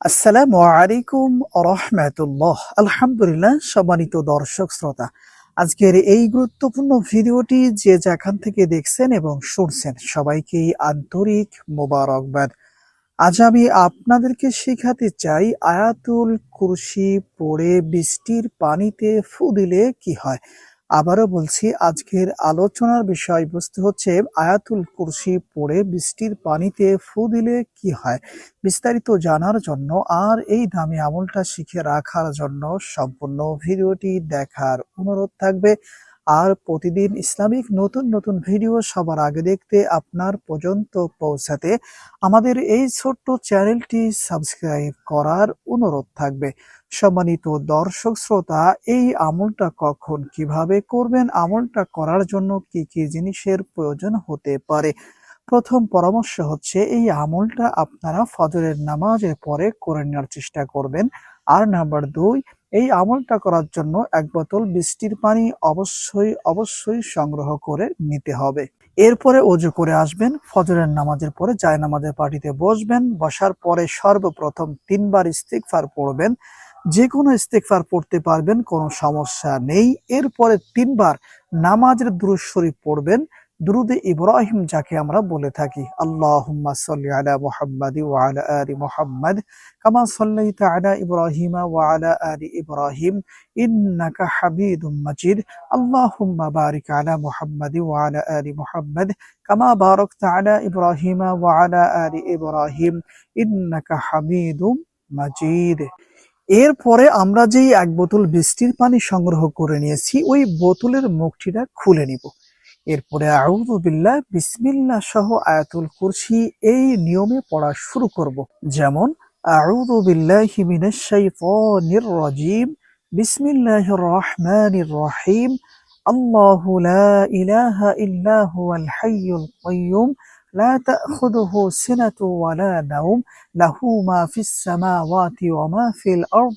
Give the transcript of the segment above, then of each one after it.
আসসালামু আলাইকুম রহমতুল্লাহ। আলহামদুলিল্লাহ, সম্মানিত দর্শক শ্রোতা, আজকের এই গুরুত্বপূর্ণ ভিডিওটি যে যেখান থেকে দেখছেন এবং শুনছেন সবাইকেই আন্তরিক মোবারকবাদ। আজ আমি আপনাদেরকে শেখাতে চাই, আয়াতুল কুরসি পড়ে বৃষ্টির পানিতে ফু দিলে কি হয়? আবারও বলছি, আজকের আলোচনার বিষয়বস্তু হচ্ছে আয়াতুল কুরসি পড়ে বৃষ্টির পানিতে ফু দিলে কি হয়? বিস্তারিত জানার জন্য আর এই দামি আমলটা শিখে রাখার জন্য সম্পূর্ণ ভিডিওটি দেখার অনুরোধ থাকবে। আর প্রতিদিন ইসলামিক নতুন নতুন ভিডিও সবার আগে দেখতে আপনার পর্যন্ত পৌঁছাতে আমাদের এই ছোট্ট চ্যানেলটি সাবস্ক্রাইব করার অনুরোধ থাকবে। সম্মানিত দর্শক শ্রোতা, এই আমলটা কখন কীভাবে করবেন, আমলটা করার জন্য কি কি জিনিসের প্রয়োজন হতে পারে? প্রথম পরামর্শ হচ্ছে, এই আমলটা আপনারা ফজরের নামাজের পরে করে নেওয়ার চেষ্টা করবেন। আর নাম্বার দুই এই আমলটা করার জন্য এক বোতল বৃষ্টির পানি অবশ্যই অবশ্যই সংগ্রহ করে নিতে হবে। এরপরে অজু করে আসবেন, ফজরের নামাজের পরে জায় নামাজের পার্টিতে বসবেন, বসার পরে সর্বপ্রথম তিনবার ইস্তিকফার পড়বেন। যে কোনো ইস্তেকফার পড়তে পারবেন, কোনো সমস্যা নেই। এরপরে তিনবার নামাজের দুরুদ শরীফ পড়বেন। দুরুদে ইব্রাহিম যাকে আমরা বলে থাকি, আল্লাহুম্মা আলা মুহাম্মাদি আলা কামা এরপরে আমরা যেই এক বোতল বৃষ্টির পানি সংগ্রহ করে নিয়েছি, ওই বোতলের মুখটিটা খুলে নিব। এরপরে আউযু বিল্লাহ, বিসমিল্লাহ সহ আয়াতুল কুরসি এই নিয়মে পড়া শুরু করব। যেমন, আউযু বিল্লাহি মিনাশ শাইতানির রাজিম, বিসমিল্লাহির রহমানির রহিম, আল্লাহু লা ইলাহা ইল্লা হুয়াল হাইয়ুল কাইয়্যুম লা তা'খুযুহু সিনাতু ওয়ালা নাওম, লাহু মা ফিস সামাওয়াতি ওয়া মা ফিল আরদ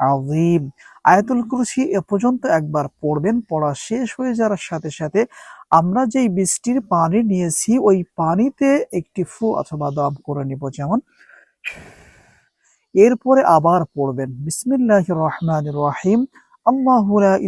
আজিম আয়াতুল কুরসি এ পর্যন্ত একবার পড়বেন, পড়া শেষ হয়ে যাওয়ার সাথে সাথে আমরা যেই বৃষ্টির পানি নিয়েছি, ওই পানিতে একটি ফু অথবা দম করে নিব যেমন। এরপরে আবার পড়বেন বিসমিল্লাহ রহমান রহিম। আল্লাহুম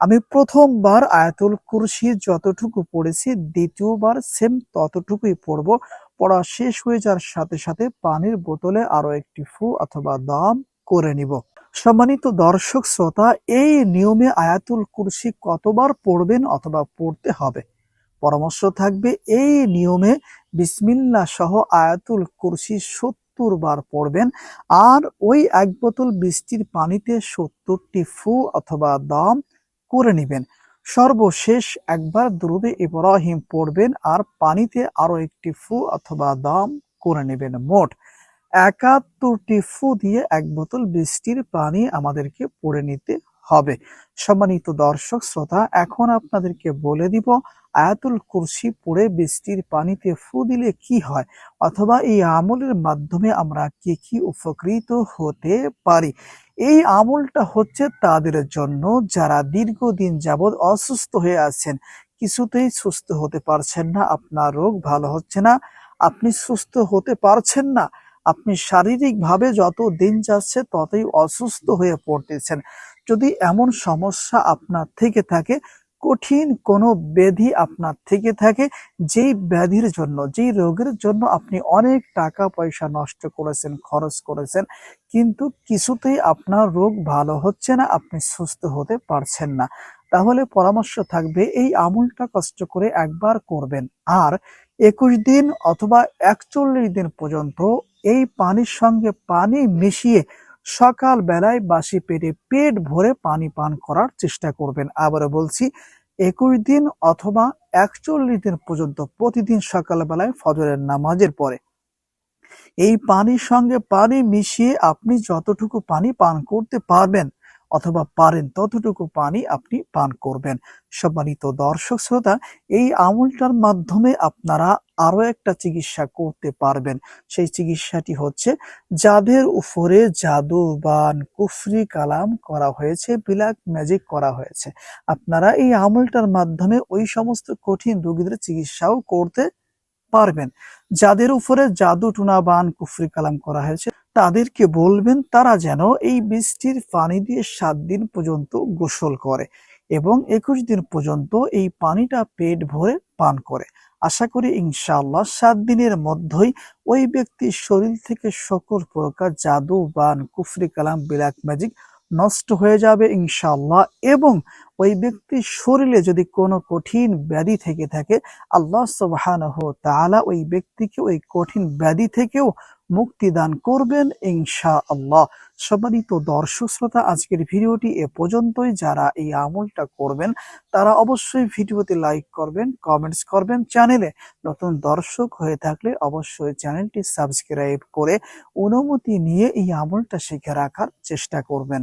আমি প্রথমবার আয়াতুল কুরসি যতটুকু পড়েছি, দ্বিতীয়বার সেম ততটুকুই পড়ব। পড়া শেষ হয়ে যাওয়ার সাথে সাথে পানির বোতলে আরও একটি ফু অথবা দাম করে নিব। সম্মানিত দর্শক, শ্রোতা, এই নিয়মে আয়াতুল কুরসি কতবার পড়বেন অথবা পড়তে হবে? পরামর্শ থাকবে এই নিয়মে বিসমিল্লা সহ আয়াতুল কুরসি সত্তর বার পড়বেন আর ওই এক বোতল বৃষ্টির পানিতে সত্তরটি ফু অথবা দাম করে নিবেন। সর্বশেষ একবার দ্রুবে ইব্রাহিম পড়বেন আর পানিতে আরও একটি ফু অথবা দাম করে নেবেন মোট একাত্তরটি ফু দিয়ে এক বোতল বৃষ্টির পানি আমাদেরকে পড়ে নিতে হবে। সম্মানিত দর্শক, শ্রোতা, এখন আপনাদেরকে বলে দিব, আয়াতুল কুরসি পড়ে বৃষ্টির পানিতে ফু দিলে কি হয়? অথবা এই আমলের মাধ্যমে আমরা কি কি উপকৃত হতে পারি? এই আমলটা হচ্ছে তাদের জন্য যারা দীর্ঘদিন যাবৎ অসুস্থ হয়ে আছেন, কিছুতেই সুস্থ হতে পারছেন না, আপনার রোগ ভালো হচ্ছে না, আপনি সুস্থ হতে পারছেন না। আপনি শারীরিকভাবে যত দিন যাচ্ছে ততই অসুস্থ হয়ে পড়তেছেন। যদি এমন সমস্যা আপনার থেকে থাকে, কঠিন কোনো ব্যাধি আপনার থেকে থাকে, যেই ব্যাধির জন্য, যেই রোগের জন্য আপনি অনেক টাকা পয়সা নষ্ট করেছেন, খরচ করেছেন, কিন্তু কিছুতেই আপনার রোগ ভালো হচ্ছে না, আপনি সুস্থ হতে পারছেন না। তাহলে পরামর্শ থাকবে, এই আমলটা কষ্ট করে একবার করবেন। আর একুশ দিন অথবা একচল্লিশ দিন পর্যন্ত এই পানির সঙ্গে পানি মিশিয়ে সকাল বেলায় বাসি পেটে পেট ভরে পানি পান করার চেষ্টা করবেন। আবারও বলছি, একুশ দিন অথবা একচল্লিশ দিন পর্যন্ত প্রতিদিন সকালবেলায় ফজরের নামাজের পরে এই পানির সঙ্গে পানি মিশিয়ে আপনি যতটুকু পানি পান করতে পারবেন অথবা পারেন ততটুকু পানি আপনি পান করবেন। সম্মানিত দর্শক শ্রোতা, এই আমলটার মাধ্যমে আপনারা আরও একটা চিকিৎসা করতে পারবেন। সেই চিকিৎসাটি হচ্ছে যাদের উপরে জাদু বান কুফরি কালাম করা হয়েছে বিলাক ম্যাজিক করা হয়েছে। আপনারা এই আমলটার মাধ্যমে ওই সমস্ত কঠিন রোগীদের চিকিৎসাও করতে পারবেন। যাদের উপরে জাদু, টুনা, বান, কুফরি কালাম করা হয়েছে। তাদেরকে বলবেন, তারা যেন এই বৃষ্টির পানি দিয়ে সাত দিন পর্যন্ত গোসল করে এবং একুশ দিন পর্যন্ত এই পানিটা পেট ভরে পান করে। আশা করি ইনশাআল্লাহ সাত দিনের মধ্যেই ওই ব্যক্তির শরীর থেকে সকল প্রকার জাদু, বান, কুফরি, কালাম বিলাক ম্যাজিক নষ্ট হয়ে যাবে ইনশাআল্লাহ এবং ওই ব্যক্তির শরীরে যদি কোনো কঠিন ব্যাধি থেকে থাকে, আল্লাহ সুবহানাহু তাআলা ওই ব্যক্তিকে ওই কঠিন ব্যাধি থেকেও মুক্তি দান করবেন ইনশাআল্লাহ। সম্মানিত দর্শক শ্রোতা, আজকের ভিডিওটি এ পর্যন্তই। যারা এই আমলটা করবেন, তারা অবশ্যই ভিডিওতে লাইক করবেন, কমেন্টস করবেন। চ্যানেলে নতুন দর্শক হয়ে থাকলে অবশ্যই চ্যানেলটি সাবস্ক্রাইব করে অনুমতি নিয়ে এই আমলটা শিখে রাখার চেষ্টা করবেন।